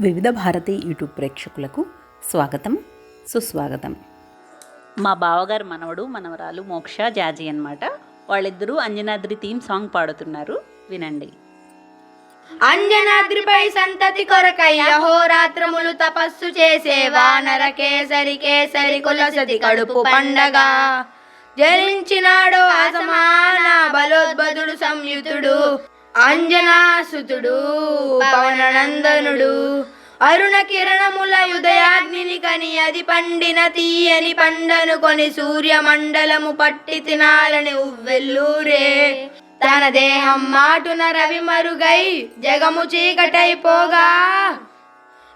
వివిధ భారతి యూట్యూబ్ ప్రేక్షకులకు స్వాగతం సుస్వాగతం. మా బావగారు మనవడు మనవరాలు మోక్ష జాజీ అన్నమాట. వాళ్ళిద్దరూ అంజనాద్రి థీమ్ సాంగ్ పాడుతున్నారు. వినండి. అంజనాద్రిపై సంతతి కొరకై అహోరాత్రములు తపస్సు చేసే వానర కేసరి కేసరి కులసతి కడుపు పండగ. జరించినాడు అసమాన బలోద్బదుడు సంయుతుడు. అంజనాసుతుడు పవననందనుడు. అరుణ కిరణముల ఉదయాగ్నిని కని అది పండిన తీయని పండను కొని సూర్యమండలము పట్టి తినాలని ఉవ్వెల్లూరే. తన దేహం మాటున రవి మరుగై జగము చీకటైపోగా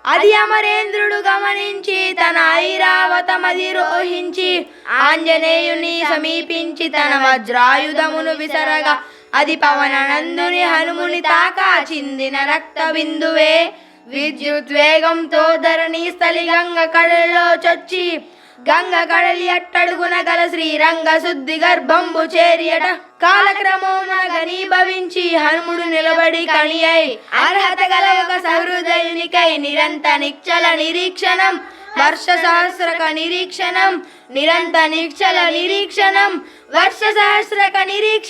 అది అమరేంద్రుడు గమనించి తన ఐరావతమది రోహించి ఆంజనేయుని సమీపించి తన వజ్రాయుధమును విసరగా అది పవననందుని హనుముని తాకా చిందిన రక్త బిందువే విద్యుత్ వేగంతో ధరణి స్థలి గంగ కడలో చొచ్చి గంగ కడలి అట్టడుగున గల శ్రీరంగ శుద్ధి గర్భంబు చేరియట. కాలక్రమమున గనీభవించి హనుముడు నిలబడి కణి అయి అర్హత గల ఒక సహృదయునికై నిరంత నిక్షల నిరీక్షణం వర్ష సహస్రక నిరీక్షణం నిరంత నిక్షల నిరీక్షణం వర్ష సహస్రక నిరీక్ష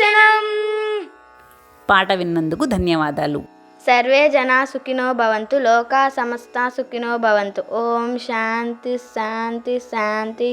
పాట విన్నందుకు ధన్యవాదాలు. సర్వే జనా సుఖినో భవంతు లోకా సమస్త సుఖినో భవంతు. ఓం శాంతి శాంతి శాంతి.